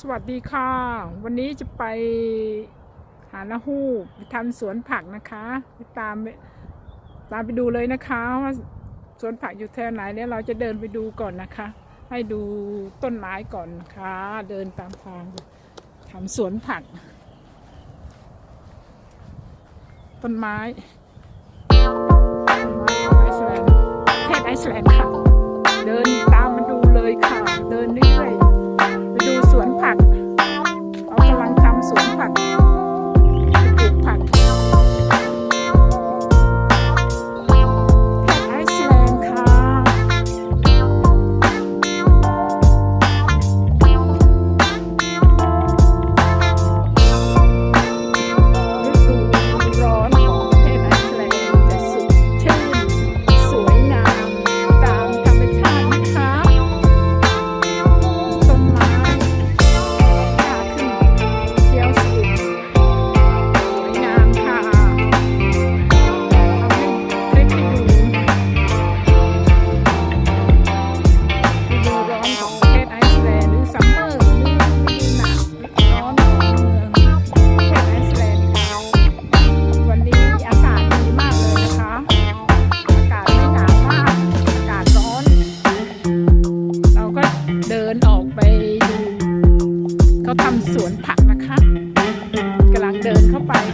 สวัสดีค่ะ วันนี้จะไปหาละหูไปทำสวนผักนะคะไปตามตามไปดูเลยนะคะว่าสวนผักอยู่แถวไหนเนี่ยเราจะเดินไปดูก่อนนะคะ ให้ดูต้นไม้ก่อนนะคะเดินตามทางทำสวนผัก ต้นไม้ต้นไม้ของไอซ์แลนด์เทศไอซ์แลนด์ค่ะ เดินตามมาดูเลยค่ะ วนผัก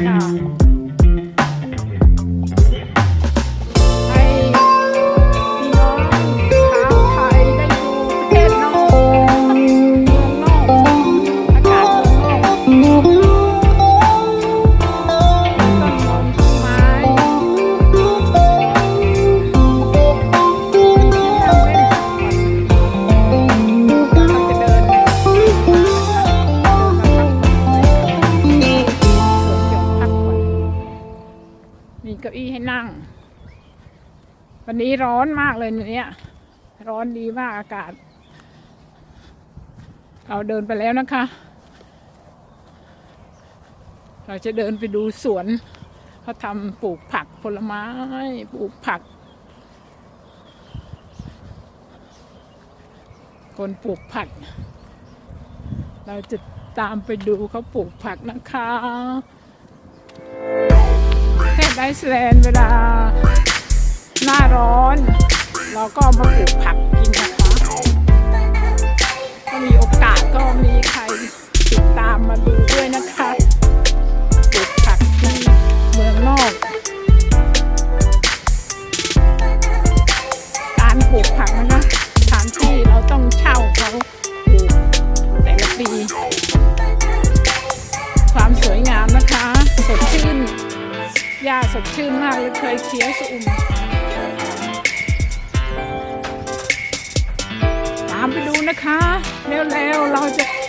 น วันนี้ร้อนมากเลยเนี่ย ร้อนดีมากอากาศ เราเดินไปแล้วนะคะ เราจะเดินไปดูสวนเขาทำปลูกผักผลไม้ปลูกผัก คนปลูกผัก เราจะตามไปดูเขาปลูกผักนะคะประเทศไอซ์แลนด์เวลา หน้าร้อน เราก็มาปลูกผักกินนะคะก็มีโอกาสก็มีใครติดตามมาดูด้วยนะคะ ร็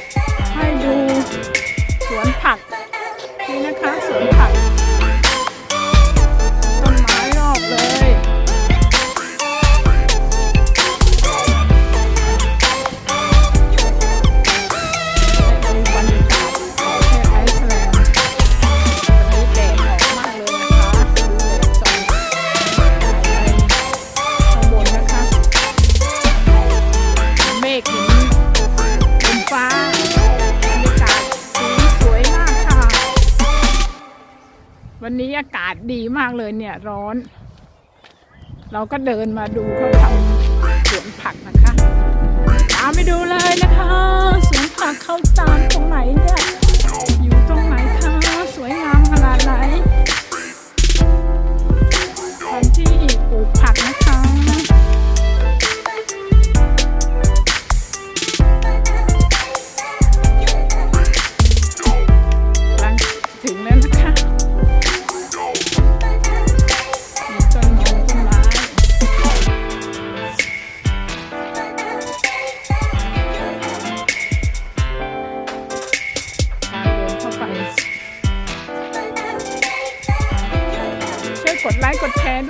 วันนี้อากาศดีมากเลยเนี่ยร้อน เราก็เดินมาดูเขาทำสวนผักนะคะ ตามไปดูเลยนะคะสวนผักเขาตามตรงไหนเนี่ยอยู่ตรงไหนคะสวยงามขนาดไหน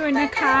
ด้วยนะคะ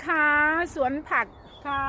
นะคะ สวนผักค่ะ